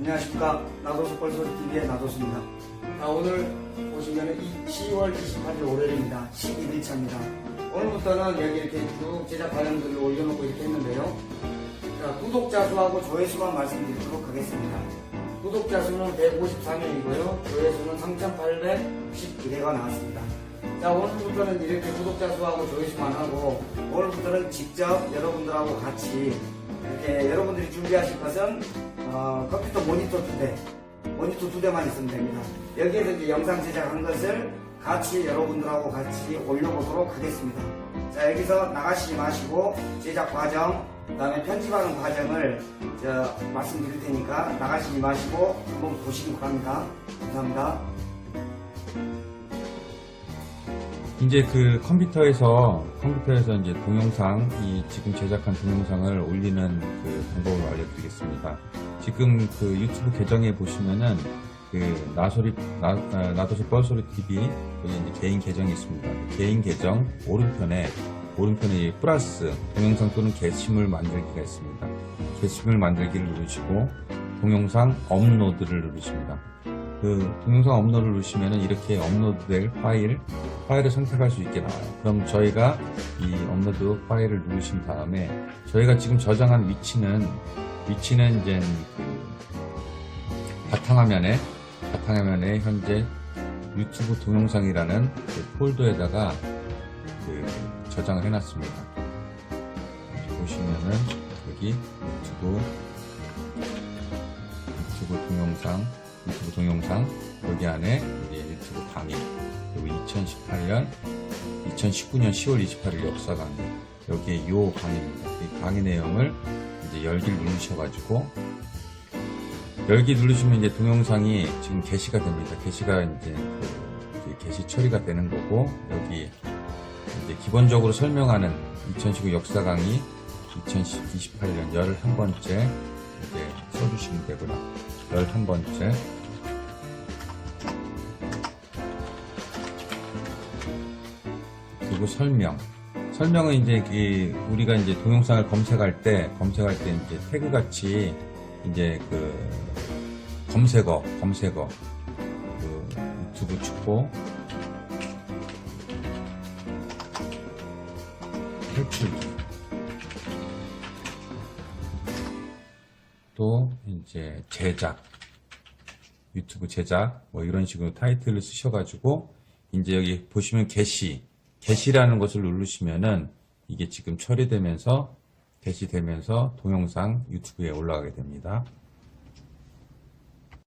안녕하십니까 나도수 뻘소리 TV의 나도수입니다. 자, 오늘 보시면은 10월 28일 월요일입니다. 11일차입니다. 오늘부터는 여기 이렇게 쭉 제작 과정들을 올려놓고 이렇게 했는데요. 자, 구독자 수하고 조회수만 말씀드리도록 하겠습니다. 구독자 수는 154명이고요. 조회수는 3,811회가 나왔습니다. 자, 오늘부터는 이렇게 구독자 수하고 조회수만 하고, 오늘부터는 직접 여러분들하고 같이 준비하실 것은 어, 컴퓨터 모니터 두 대, 모니터 두 대만 있으면 됩니다. 여기에서 이제 영상 제작한 것을 같이 여러분들하고 같이 올려보도록 하겠습니다. 자, 여기서 나가시지 마시고 제작 과정, 그 다음에 편집하는 과정을 저 말씀드릴 테니까 나가시지 마시고 한번 보시기 바랍니다. 감사합니다. 이제 그 컴퓨터에서 컴퓨터에서 이제 동영상 이 지금 제작한 동영상을 올리는 그 방법을 알려드리겠습니다. 지금 그 유튜브 계정에 보시면은 그 나소리 나 아, 나도소 뻘소리 TV 여기 이제 개인 계정이 있습니다. 개인 계정 오른편에 오른편에 이 플러스 동영상 또는 게시물 만들기가 있습니다. 게시물 만들기를 누르시고 동영상 업로드를 누르십니다. 그 동영상 업로드를 누르시면은 이렇게 업로드될 파일 파일을 선택할 수 있게 나와요. 그럼 저희가 이 업로드 파일을 누르신 다음에 저희가 지금 저장한 위치는 위치는 이제 그 바탕화면에 바탕화면에 현재 유튜브 동영상이라는 그 폴더에다가 그 저장을 해놨습니다. 보시면은 여기 유튜브 유튜브 동영상 유튜브 동영상 여기 안에 이제 유튜브 강의 여기 2018년 2019년 10월 28일 역사 강의 여기에 요 강의입니다. 이 강의 내용을 이제 열기를 누르셔가지고 열기 누르시면 이제 동영상이 지금 게시가 됩니다. 게시가 이제 그 게시 처리가 되는 거고 여기 이제 기본적으로 설명하는 2019 역사 강의 2028년 11번째 이제 써주시면 되고요. 11번째 그리고 설명. 설명은 이제 그 우리가 이제 동영상을 검색할 때 검색할 때 이제 태그 같이 이제 그 검색어 검색어 그 유튜브 축구 펼치 또 이제 제작 유튜브 제작 뭐 이런 식으로 타이틀을 쓰셔가지고 이제 여기 보시면 게시 게시라는 것을 누르시면은 이게 지금 처리되면서 게시되면서 동영상 유튜브에 올라가게 됩니다.